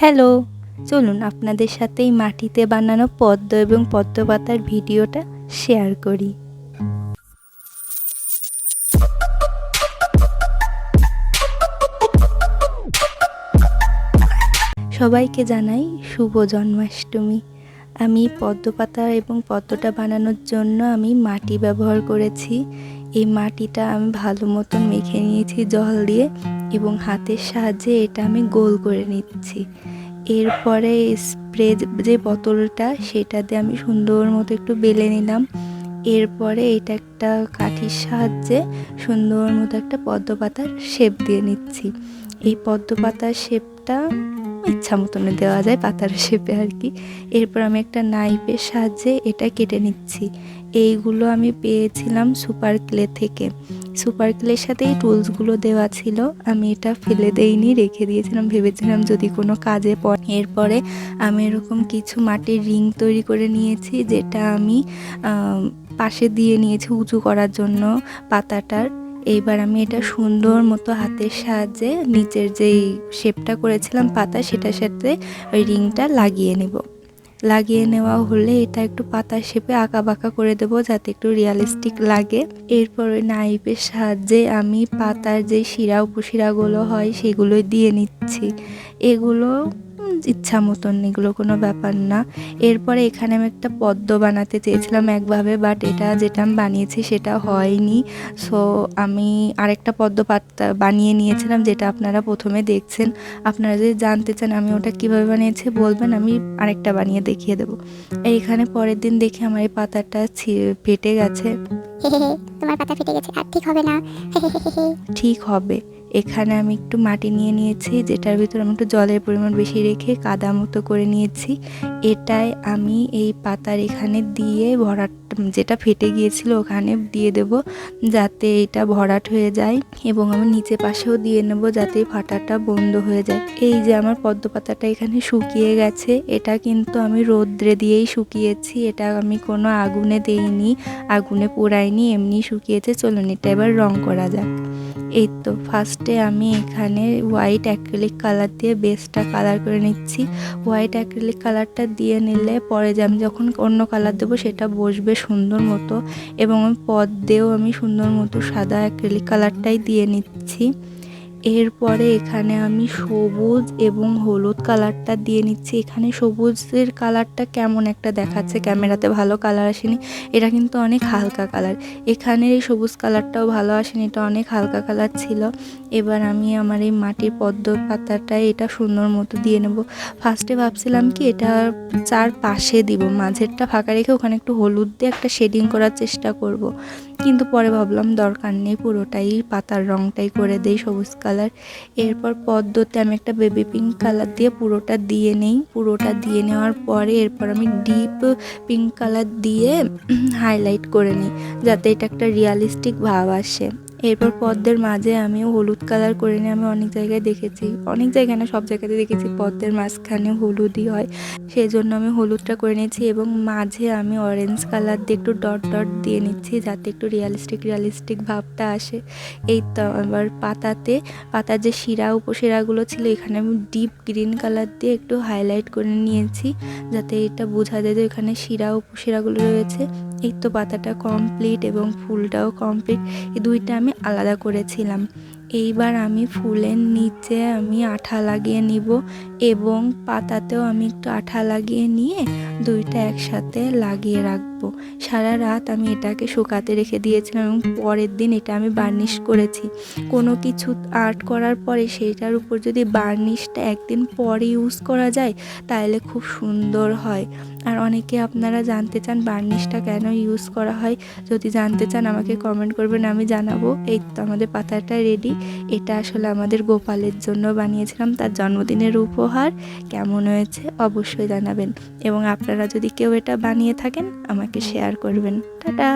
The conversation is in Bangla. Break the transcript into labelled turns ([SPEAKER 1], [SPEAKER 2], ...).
[SPEAKER 1] হ্যালো, চলুন আপনাদের সাথে এই মাটিতে বানানো পদ্ম এবং পদ্ম পাতার ভিডিওটা শেয়ার করি। সবাইকে জানাই শুভ জন্মাষ্টমী। আমি পদ্ম পাতা এবং পদ্মটা বানানোর জন্য আমি মাটি ব্যবহার করেছি। এই মাটিটা আমি ভালো মতন মেখে নিয়েছি জল দিয়ে এবং হাতের সাহায্যে এটা আমি গোল করে নিচ্ছি। এরপরে স্প্রে যে বোতলটা সেটা দিয়ে আমি সুন্দর মতো একটু বেলে নিলাম। এরপরে এটা একটা কাঠির সাহায্যে সুন্দর মতো একটা পদ্ম পাতার শেপ দিয়ে নিচ্ছি। এই পদ্ম পাতার শেপটা ইচ্ছা মতন দেওয়া যায় পাতার শেপে আর কি। এরপর আমি একটা নাইফের সাহায্যে এটা কেটে নিচ্ছি। এইগুলো আমি পেয়েছিলাম সুপার ক্লে থেকে। সুপার ক্লের সাথেই টুলসগুলো দেওয়া ছিল। আমি এটা ফেলে দেইনি, রেখে দিয়েছিলাম, ভেবেছিলাম যদি কোনো কাজে পড়ে। এরপরে আমি এরকম কিছু মাটির রিং তৈরি করে নিয়েছি, যেটা আমি পাশে দিয়ে নিয়েছি উঁচু করার জন্য পাতাটার। এইবার আমি এটা সুন্দর মতো হাতের সাহায্যে নিচের যেই শেপটা করেছিলাম পাতা, সেটার সাথে ওই রিংটা লাগিয়ে নেব। লাগিয়ে নেওয়া হলে এটা একটু পাতার শেপে আঁকা বাঁকা করে দেবো যাতে একটু রিয়ালিস্টিক লাগে। এরপর ওই নাইফের সাহায্যে আমি পাতার যে শিরা, উপশিরাগুলো হয় সেগুলো দিয়ে নিচ্ছি। এগুলো ইচ্ছা মতন এগুলো কোনো ব্যাপার না। এরপরে এখানে আমি একটা পদ্ম বানাতে চেয়েছিলাম একভাবে বাট এটা যেটা আমি বানিয়েছি সেটা হয়নি। সো আমি আরেকটা পদ্ম পাতা বানিয়ে নিয়েছিলাম যেটা আপনারা প্রথমে দেখছেন। আপনারা যদি জানতে চান আমি ওটা কীভাবে বানিয়েছি বলবেন আমি আরেকটা বানিয়ে দেখিয়ে দেবো। এইখানে পরের দিন দেখি আমার এই পাতাটা ছি- ফেটে গেছে।
[SPEAKER 2] তোমার পাতা ফেটে গেছে আর ঠিক হবে না।
[SPEAKER 1] ঠিক হবে। এখানে আমি একটু মাটি নিয়ে নিয়েছি, যেটার ভিতরে আমি একটু জলের পরিমাণ বেশি রেখে কাদা মতো করে নিয়েছি। এটাই আমি এই পাতার এখানে দিয়ে ভরাট, যেটা ফেটে গিয়েছিল ওখানে দিয়ে দেব যাতে এটা ভরাট হয়ে যায় এবং আমি নিচে পাশেও দিয়ে নেব যাতে ফাটাটা বন্ধ হয়ে যায়। এই যে আমার পদ্ম পাতাটা এখানে শুকিয়ে গেছে, এটা কিন্তু আমি রোদ্রে দিয়েই শুকিয়েছি, এটা আমি কোনো আগুনে দেইনি, আগুনে পোড়াইনি এমনি শুকিয়েছে। চলুন এটা এবার রং করা যাক। এই তো ফার্স্টে আমি এখানে হোয়াইট অ্যাক্রিলিক কালার দিয়ে বেসটা কালার করে নিচ্ছি। হোয়াইট অ্যাক্রিলিক কালারটা দিয়ে নিলে পরে যে আমি যখন অন্য কালার দেবো সেটা বসবে সুন্দর মতো এবং আমি পদ দিয়েও আমি সুন্দর মতো সাদা অ্যাক্রিলিক কালারটাই দিয়ে নিচ্ছি। এরপরে এখানে আমি সবুজ এবং হলুদ কালারটা দিয়ে নিচ্ছি। এখানে সবুজের কালারটা কেমন একটা দেখাচ্ছে? ক্যামেরাতে ভালো কালার আসেনি। এটা কিন্তু অনেক হালকা কালার। এখানের এই সবুজ কালারটাও ভালো আসেনি। এটা অনেক হালকা কালার ছিল। এবার আমি আমার এই মাটির পদ্ম পাতাটায় এটা সুন্দর মতো দিয়ে নেব। ফার্স্টে ভাবছিলাম কি এটা চার পাশে দিব। মাঝেরটা ফাঁকা রেখে ওখানে একটু হলুদ দিয়ে একটা শেডিং করার চেষ্টা করব। কিন্তু পরে ভাবলাম দরকার নেই, পুরোটাই পাতার রংটাই করে দেই সবুজ কালার। এরপর পদ্মতে আমি একটা বেবি পিঙ্ক কালার দিয়ে পুরোটা দিয়ে নেই। পুরোটা দিয়ে নেওয়ার পরে এরপর আমি ডিপ পিঙ্ক কালার দিয়ে হাইলাইট করে নিই, যাতে এটা একটা রিয়ালিস্টিক ভাব আসে। এরপর পদ্মের মাঝে আমি হলুদ কালার করে নিয়ে আমি অনেক জায়গায় দেখেছি। অনেক জায়গায় না, সব জায়গাতে দেখেছি পদ্মের মাঝখানে হলুদই হয়। সেই জন্য আমি হলুদটা করে নিয়েছি এবং মাঝে আমি অরেঞ্জ কালার দিয়ে একটু ডট ডট দিয়ে নিচ্ছি যাতে একটু রিয়ালিস্টিক রিয়ালিস্টিক ভাবটা আসে। এই তো আবার পাতাতে, পাতার যে শিরা, উপশিরাগুলো ছিল, এখানে আমি ডিপ গ্রিন কালার দিয়ে একটু হাইলাইট করে নিয়েছি যাতে এটা বোঝা যায় যে এখানে শিরা, উপশিরাগুলো রয়েছে। এই তো পাতাটা কমপ্লিট এবং ফুলটাও কমপ্লিট এই দুইটা আমি আলাদা করেছিলাম। এইবার আমি ফুলের নিচে আমি আঠা লাগিয়ে নিব এবং পাতাতেও আমি একটু আঠা লাগিয়ে নিয়ে দুইটা একসাথে লাগিয়ে রাখব। সারা রাত আমি এটাকে শুকাতে রেখে দিয়েছিলাম এবং পরের দিন এটা আমি বার্নিশ করেছি। কোনো কিছু আর্ট করার পরে সেইটার উপর যদি বার্নিশটা একদিন পরে ইউজ করা যায়, তাহলে খুব সুন্দর হয়। আর অনেকে আপনারা জানতে চান বার্নিশটা কেন ইউজ করা হয়, যদি জানতে চান আমাকে কমেন্ট করবেন, আমি জানাব। এই তো আমাদের পাতাটা রেডি এটা আসলে আমাদের গোপালের জন্য বানিয়েছিলাম, তার জন্মদিনের উপহার। কেমন হয়েছে অবশ্যই জানাবেন। এবং আপনারা যদি কেউ এটা বানিয়ে থাকেন আমাকে শেয়ার করবেন। টাটা!